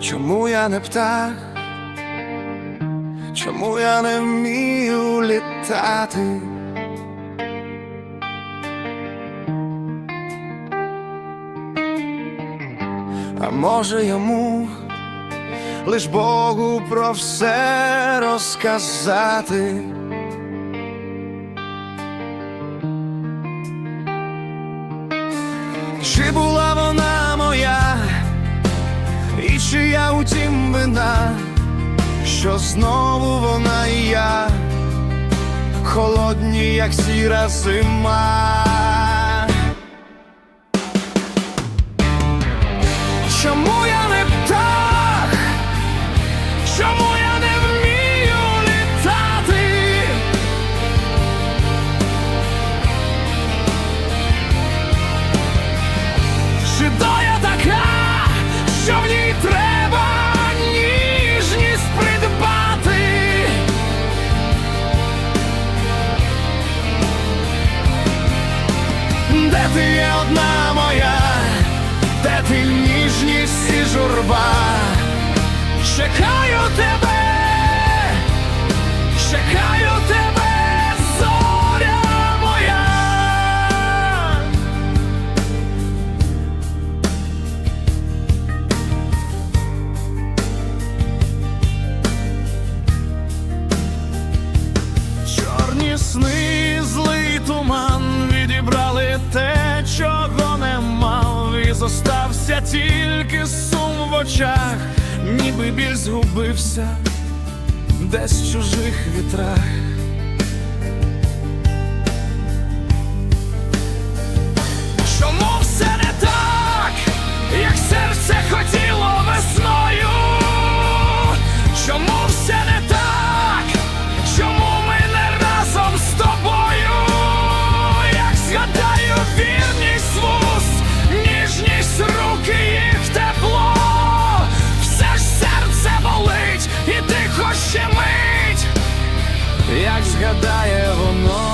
Чому я не птах? Чому я не вмію літати? А може йому лиш Богу про все розказати? Чи була і чи я у тім вина, що знову вона і я, холодні, як сіра зима. Ти є одна моя, де ти ніжність і журба? Чекаю тебе, чекаю тебе, зоря моя. Чорні сни, злий тільки сум в очах, ніби біль згубився десь в чужих вітрах. як згадає воно.